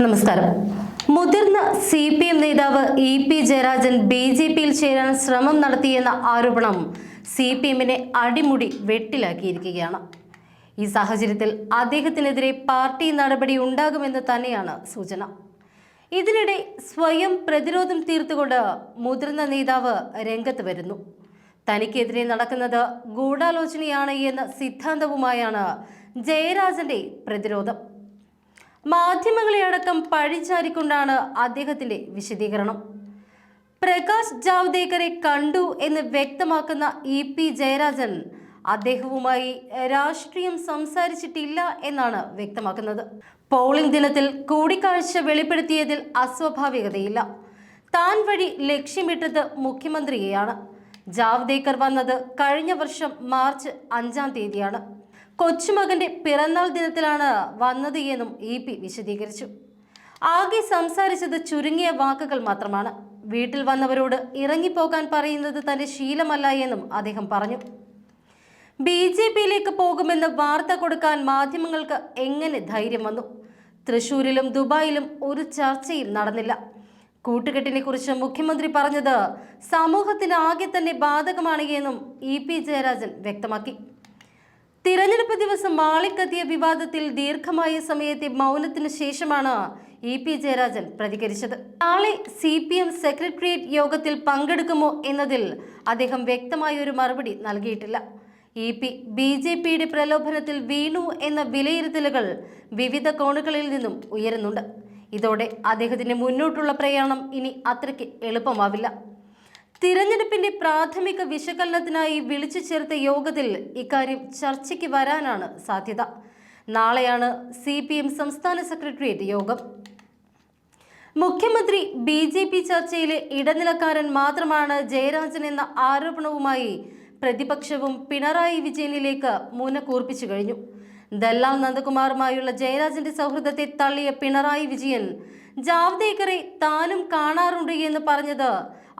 നമസ്കാരം. മുതിർന്ന C P M നേതാവ് E P Jayarajan B J പിയിൽ ചേരാൻ ശ്രമം നടത്തിയെന്ന ആരോപണം സി പി എമ്മിനെ അടിമുടി വെട്ടിലാക്കിയിരിക്കുകയാണ്. ഈ സാഹചര്യത്തിൽ അദ്ദേഹത്തിനെതിരെ പാർട്ടി നടപടി ഉണ്ടാകുമെന്ന് തന്നെയാണ് സൂചന. ഇതിനിടെ സ്വയം പ്രതിരോധം തീർത്തുകൊണ്ട് മുതിർന്ന നേതാവ് രംഗത്ത് വരുന്നു. തനിക്കെതിരെ നടക്കുന്നത് ഗൂഢാലോചനയാണ് എന്ന സിദ്ധാന്തവുമായാണ് ജയരാജന്റെ പ്രതിരോധം. മാധ്യമങ്ങളെ അടക്കം പഴിചാരിക്കൊണ്ടാണ് അദ്ദേഹത്തിന്റെ വിശദീകരണം. പ്രകാശ് ജാവ്ദേക്കറെ കണ്ടു എന്ന് വ്യക്തമാക്കുന്ന ഇ പി ജയരാജൻ അദ്ദേഹവുമായി രാഷ്ട്രീയം സംസാരിച്ചിട്ടില്ല എന്നാണ് വ്യക്തമാക്കുന്നത്. പോളിംഗ് ദിനത്തിൽ കൂടിക്കാഴ്ച വെളിപ്പെടുത്തിയതിൽ അസ്വാഭാവികതയില്ല. താൻ വഴി ലക്ഷ്യമിട്ടത് മുഖ്യമന്ത്രിയെയാണ്. ജാവ്ദേക്കർ വന്നത് കഴിഞ്ഞ വർഷം മാർച്ച് അഞ്ചാം തീയതിയാണ്. കൊച്ചുമകന്റെ പിറന്നാൾ ദിനത്തിലാണ് വന്നത് എന്നും ഇ പി വിശദീകരിച്ചു. ആകെ സംസാരിച്ചത് ചുരുങ്ങിയ വാക്കുകൾ മാത്രമാണ്. വീട്ടിൽ വന്നവരോട് ഇറങ്ങിപ്പോകാൻ പറയുന്നത് തന്റെ ശീലമല്ല എന്നും അദ്ദേഹം പറഞ്ഞു. ബി ജെ പിയിലേക്ക് പോകുമെന്ന് വാർത്ത കൊടുക്കാൻ മാധ്യമങ്ങൾക്ക് എങ്ങനെ ധൈര്യം വന്നു? തൃശൂരിലും ദുബായിലും ഒരു ചർച്ചയും നടന്നില്ല. കൂട്ടുകെട്ടിനെ കുറിച്ച് മുഖ്യമന്ത്രി പറഞ്ഞത് സമൂഹത്തിന് ആകെ തന്നെ ബാധകമാണ് എന്നും ഇ പി ജയരാജൻ വ്യക്തമാക്കി. തിരഞ്ഞെടുപ്പ് ദിവസം മാളിക്കത്തിയ വിവാദത്തിൽ ദീർഘമായ സമയത്തെ മൗനത്തിന് ശേഷമാണ് ഇ പി ജയരാജൻ പ്രതികരിച്ചത്. നാളെ സി പി എം സെക്രട്ടേറിയറ്റ് യോഗത്തിൽ പങ്കെടുക്കുമോ എന്നതിൽ അദ്ദേഹം വ്യക്തമായ ഒരു മറുപടി നൽകിയിട്ടില്ല. ഇ പി ബി ജെ പിയുടെ പ്രലോഭനത്തിൽ വീണു എന്ന വിലയിരുത്തലുകൾ വിവിധ കോണുകളിൽ നിന്നും ഉയരുന്നുണ്ട്. ഇതോടെ അദ്ദേഹത്തിന്റെ മുന്നോട്ടുള്ള പ്രയാണം ഇനി അത്രയ്ക്ക് എളുപ്പമാവില്ല. തിരഞ്ഞെടുപ്പിന്റെ പ്രാഥമിക വിശകലനത്തിനായി വിളിച്ചു ചേർത്ത യോഗത്തിൽ ഇക്കാര്യം ചർച്ചയ്ക്ക് വരാനാണ് സാധ്യത. നാളെയാണ് സി പി എം സംസ്ഥാന സെക്രട്ടേറിയറ്റ് യോഗം. മുഖ്യമന്ത്രി ബി ജെ പി ചർച്ചയിലെ ഇടനിലക്കാരൻ മാത്രമാണ് ജയരാജൻ എന്ന ആരോപണവുമായി പ്രതിപക്ഷവും പിണറായി വിജയനിലേക്ക് മുന കൂർപ്പിച്ചു കഴിഞ്ഞു. ദല്ലാൽ നന്ദകുമാറുമായുള്ള ജയരാജന്റെ സൗഹൃദത്തെ തള്ളിയ പിണറായി വിജയൻ ജാവ്ദേക്കറെ താനും കാണാറുണ്ട് എന്ന് പറഞ്ഞത്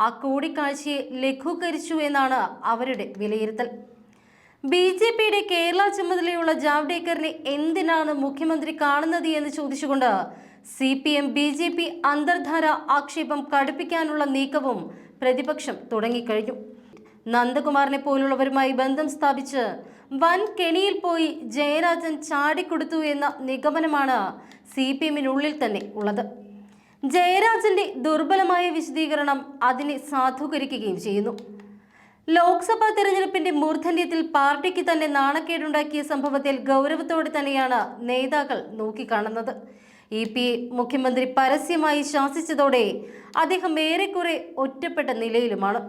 ആ കൂടിക്കാഴ്ചയെ ലഘൂകരിച്ചു എന്നാണ് അവരുടെ വിലയിരുത്തൽ. ബി ജെ പിയുടെ കേരള ചുമതലയുള്ള ജാവ്ദേക്കറിനെ എന്തിനാണ് മുഖ്യമന്ത്രി കാണുന്നത് എന്ന് ചോദിച്ചുകൊണ്ട് C P M B J P അന്തർധാര ആക്ഷേപം കടുപ്പിക്കാനുള്ള നീക്കവും പ്രതിപക്ഷം തുടങ്ങിക്കഴിഞ്ഞു. നന്ദകുമാറിനെ പോലുള്ളവരുമായി ബന്ധം സ്ഥാപിച്ച് വൻ കെണിയിൽ പോയി ജയരാജൻ ചാടിക്കൊടുത്തു എന്ന നിഗമനമാണ് സി പി എമ്മിനുള്ളിൽ തന്നെ ഉള്ളത്. ജയരാജന്റെ ദുർബലമായ വിശദീകരണം അതിനെ സാധൂകരിക്കുകയും ചെയ്യുന്നു. ലോക്സഭാ തെരഞ്ഞെടുപ്പിന്റെ മൂർധന്യത്തിൽ പാർട്ടിക്ക് തന്നെ നാണക്കേടുണ്ടാക്കിയ സംഭവത്തിൽ ഗൗരവത്തോടെ തന്നെയാണ് നേതാക്കൾ നോക്കിക്കാണുന്നത്. ഇ പി മുഖ്യമന്ത്രി പരസ്യമായി ശാസിച്ചതോടെ അദ്ദേഹം ഏറെക്കുറെ ഒറ്റപ്പെട്ട നിലയിലുമാണ്.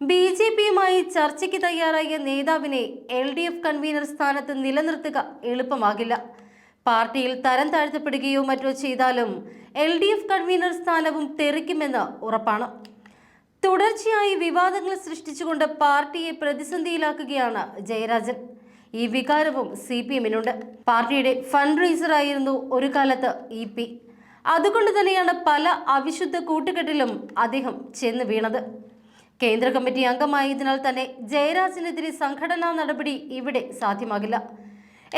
ബി ജെ പിയുമായി ചർച്ചയ്ക്ക് തയ്യാറായ നേതാവിനെ എൽ ഡി എഫ് കൺവീനർ സ്ഥാനത്ത് നിലനിർത്തുക എളുപ്പമാകില്ല. പാർട്ടിയിൽ തരം താഴ്ത്തപ്പെടുകയോ മറ്റോ ചെയ്താലും എൽ ഡി എഫ് കൺവീനർ സ്ഥാനവും തെറിക്കുമെന്ന് ഉറപ്പാണ്. തുടർച്ചയായി വിവാദങ്ങൾ സൃഷ്ടിച്ചുകൊണ്ട് പാർട്ടിയെ പ്രതിസന്ധിയിലാക്കുകയാണ് ജയരാജൻ. ഈ വികാരവും സി പി എമ്മിനുണ്ട് പാർട്ടിയുടെ ഫണ്ട് റൈസറായിരുന്നു ഒരു കാലത്ത് ഇ പി. അതുകൊണ്ട് തന്നെയാണ് പല അവിശുദ്ധ കൂട്ടുകെട്ടിലും അദ്ദേഹം ചെന്ന് വീണത്. കേന്ദ്ര കമ്മിറ്റി അംഗമായതിനാൽ തന്നെ ജയരാജനെതിരെ സംഘടനാ നടപടി ഇവിടെ സാധ്യമാകില്ല.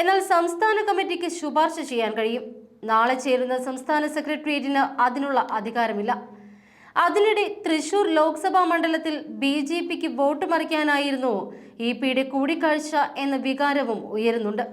എന്നാൽ സംസ്ഥാന കമ്മിറ്റിക്ക് ശുപാർശ ചെയ്യാൻ കഴിയും. നാളെ ചേരുന്ന സംസ്ഥാന സെക്രട്ടേറിയറ്റിന് അതിനുള്ള അധികാരമില്ല. അതിനിടെ തൃശൂർ ലോക്സഭാ മണ്ഡലത്തിൽ ബി ജെ പിക്ക് വോട്ട് മറിക്കാനായിരുന്നു ഇ പിയുടെ കൂടിക്കാഴ്ച എന്ന വികാരവും ഉയരുന്നുണ്ട്.